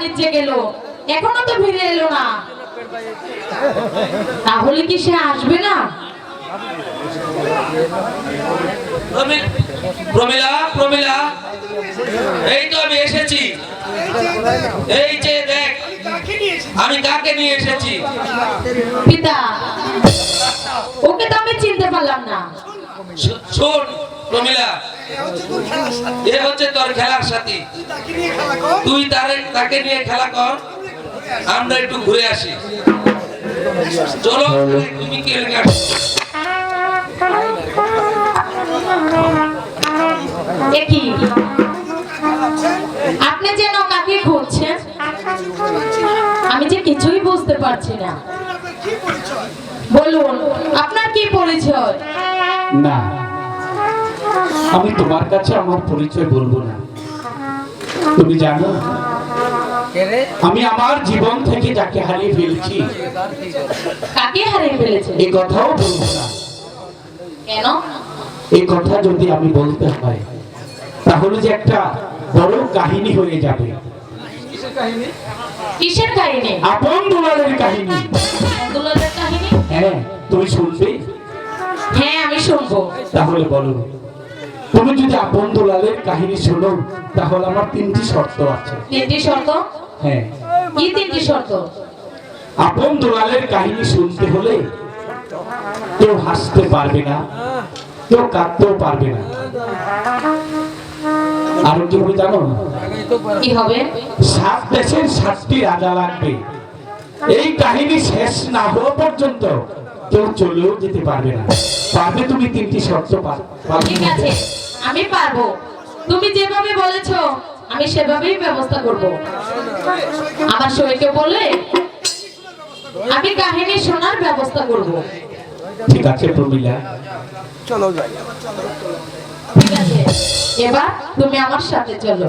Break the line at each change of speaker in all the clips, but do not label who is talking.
বাণিজ্যে গেল। এখনও তো ফিরে এলো না। তাহলে কি সে আসবে না?
প্রমিলা প্রমিলা। এই তো আমি এসেছি। এই যে দেখ আমি কাকে নিয়ে এসেছি?
পিতা ওকে তো আমি চিনতে পারলাম না।
শোন প্রমিলা। এ হচ্ছে তোর খেলার সাথী। তুই তারে তাকে নিয়ে খেলা কর। আমরা একটু ঘুরে আসি। চলো তুমি কি?
আপনি যেন কাকে খুঁজছেন আমি যে কিছুই বুঝতে পারছি না। বলুন আপনার কি পরিচয়?
না। আমি তোমার কাছে আমার পরিচয় বলব না। তুমি জানো? আমি আমার জীবন থেকে যাকে হারিয়ে ফেলছি
কাকে হারিয়ে ফেলেছেন
এই কথাও বলব না।
কেন?
এই কথা যদি আমি বলতে হয় তাহলে যে একটা বড় কাহিনী হয়ে যাবে।
কিসের কাহিনী?
আপন দুলালের কাহিনী।
দুলালের কাহিনী?
হ্যাঁ তুমি শুনবে?
হ্যাঁ আমি শুনব।
তাহলে বলো। তুমি যদি আপন দুলালের কাহিনী শোনো তাহলে আমার তিনটি শর্ত আছে।
তিনটি শর্ত?
হ্যাঁ।
কি তিনটি শর্ত?
আপন দুলালের কাহিনী শুনতে হলে কেউ হাসতে পারবে না কেউ কাঁদতেও পারবে না। আর কি হবে জানো?
কি হবে?
সাত দেশের সাতটি রাজা লাগবে। এই কাহিনী শেষ না হওয়া পর্যন্ত কেউ চলেও যেতে পারবে না। পারবে তুমি তিনটি শর্ত পারবে
ঠিক আছে আমি পারব। তুমি যেভাবে বলেছ আমি সেভাবেই ব্যবস্থা করব। আমার সবাইকে বললে আমি কাহিনী শোনার ব্যবস্থা করব।
ঠিক আছে প্রমিলা।
ঠিক আছে এবার তুমি আমার সাথে চলো।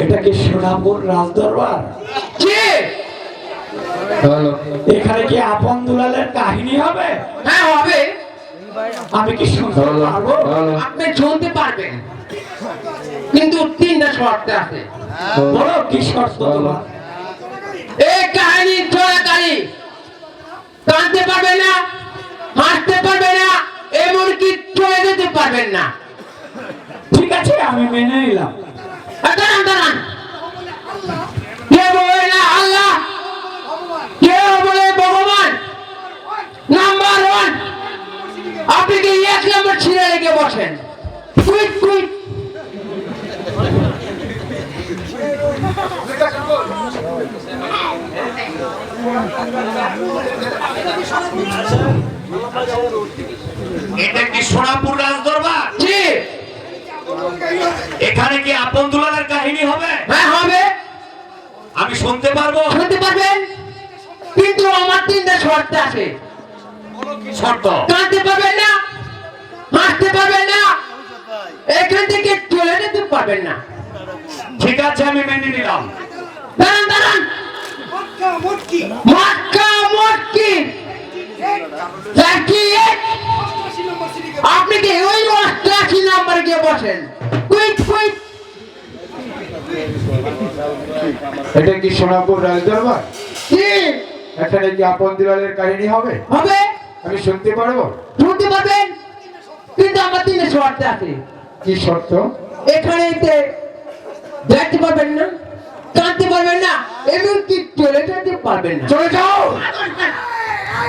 এটা কি সোনাপুর রাজদরবার।
জি
এখানে কি আপন দুলালের কাহিনী হবে?
হ্যাঁ হবে।
আমি কি শুনতে পারব?
আপনি চলতে পারবেন। কিন্তু তিনটা শর্ত আছে।
বলো কি শর্ত তোমার?
এই কাহিনী চলাকালীন কাঁদতে পারবেন না হাসতে পারবেন না, এমনকি চলে যেতে পারবেন না।
ঠিক আছে, আমি মেনে নিলাম।
দাঁড়ান দাঁড়ান। আপনি কি এক নম্বর ছিঁড়ে রেখে বসেন? Quit quit.
এটা কি সোনাপুর রাজদরবার?
জি।
এখানে কি আপন দুলালের কাহিনী হবে?
হ্যাঁ হবে।
আমি শুনতে পারব?
শুনতে পারবেন? কিন্তু আমার তিনটা শর্ত আছে।
শর্ত?
কাঁদতে পারবেন না? হাসতে পারবেন না? এখান থেকে চলে যেতে পারবেন না।
ঠিক আছে আমি মেনে নিলাম।
দাঁড়ান দাঁড়ান। মক্কা মক্কি আপনি কি ওই অষ্টআশি নাম্বার গিয়ে বসেন। কুইক কুইক
এটা কি সোনাপুর রাজদরবার? এখানে কি আপন দিলালের কাহিনী হবে?
হবে।
আমি শুনতে পারব?
শুনতে পারবেন? কিন্তু আমার তিনে শর্তে আছে।
কি শর্ত?
এখানে দেখতে পারবেন না। কাঁদতে পারবেন না এমনকি চলে যেতে পারবেন না।
চলে যাও।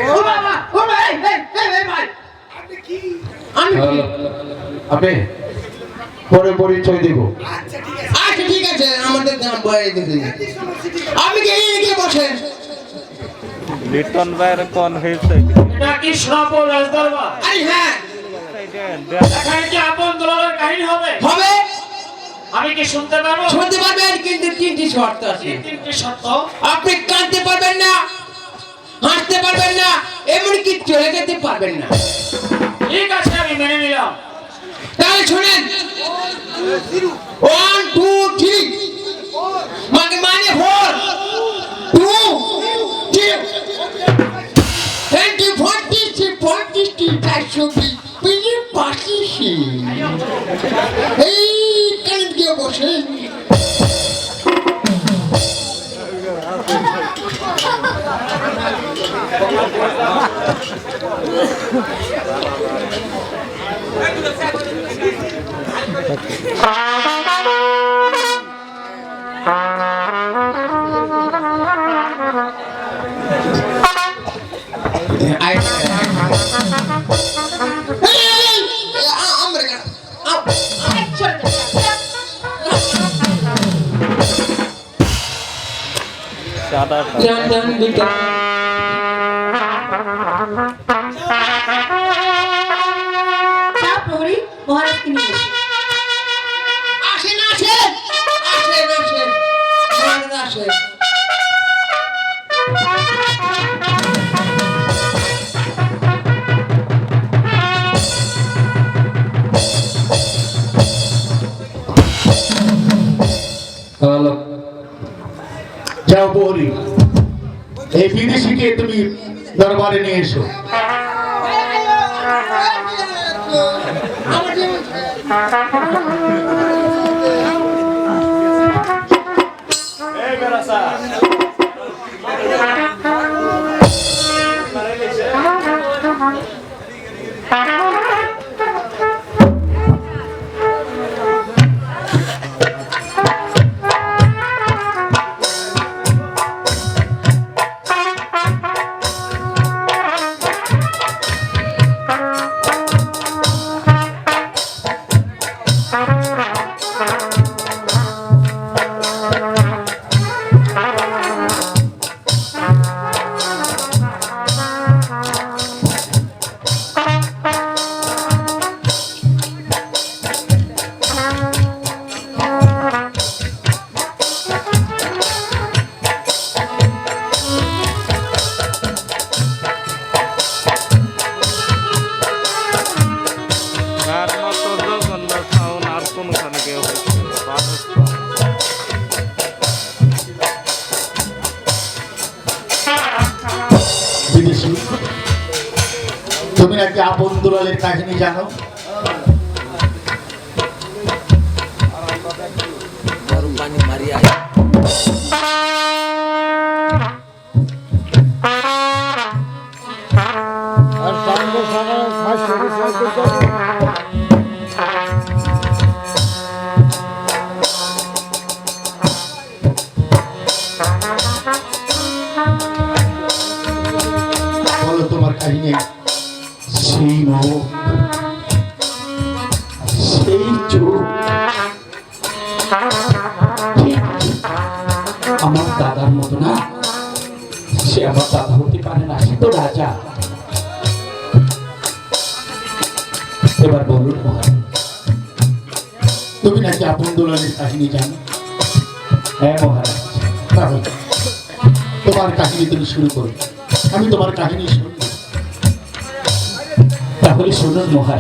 ও বাবা ও ভাই এই, এই, এই, ভাই। আমি কি?
আপনি পরে পরিচয় দিব।
আচ্ছা ঠিক আছে আমাদের নাম বলে দিন আমি কি এদিকে বসেন?
লিটন ভাইয়ের কোন হয়েছে?
এটা কি শ্রাবণ রাজদরবার?
আরে হ্যাঁ।
এখানে কি আপন দোলালের কাহিনী হবে?
হবে।
আমি কি শুনতে পারব
শুনতে পারবেন কিন্তু তিনটি শর্ত আছে।
তিনটি শর্ত।
আপনি কাঁদতে পারবেন না হাসতে পারবেন না এমনকি চলে যেতে পারবেন না।
ঠিক আছে আমি মেনে নিলাম।
তাহলে শুনেন। ওয়ান টু থ্রি মানে মানে ফোর Shout
out.
Yang প্রহরী মহারাজকে নিয়ে।
আসেন আসেন আসেন আসেন। মহারাজ আসেন।
যাও বৌরি এই বিদেশিকে তুমি? দরবারে নিয়ে এসো
আর
তুমি নাকি আপন দুলালের কাহিনী জানো? বলো তোমার কাহিনী। সেই মুখ সেই আমার দাদার মতো না। সে আমার দাদা হতে পারে না, সে তো রাজা। এবার বলুন তুমি নাকি আপন দোলালের কাহিনী জানো? হ্যাঁ তোমার কাহিনী তুমি শুরু করো। আমি তোমার কাহিনী শুনব। তাহলে শুনুন মহারাজ।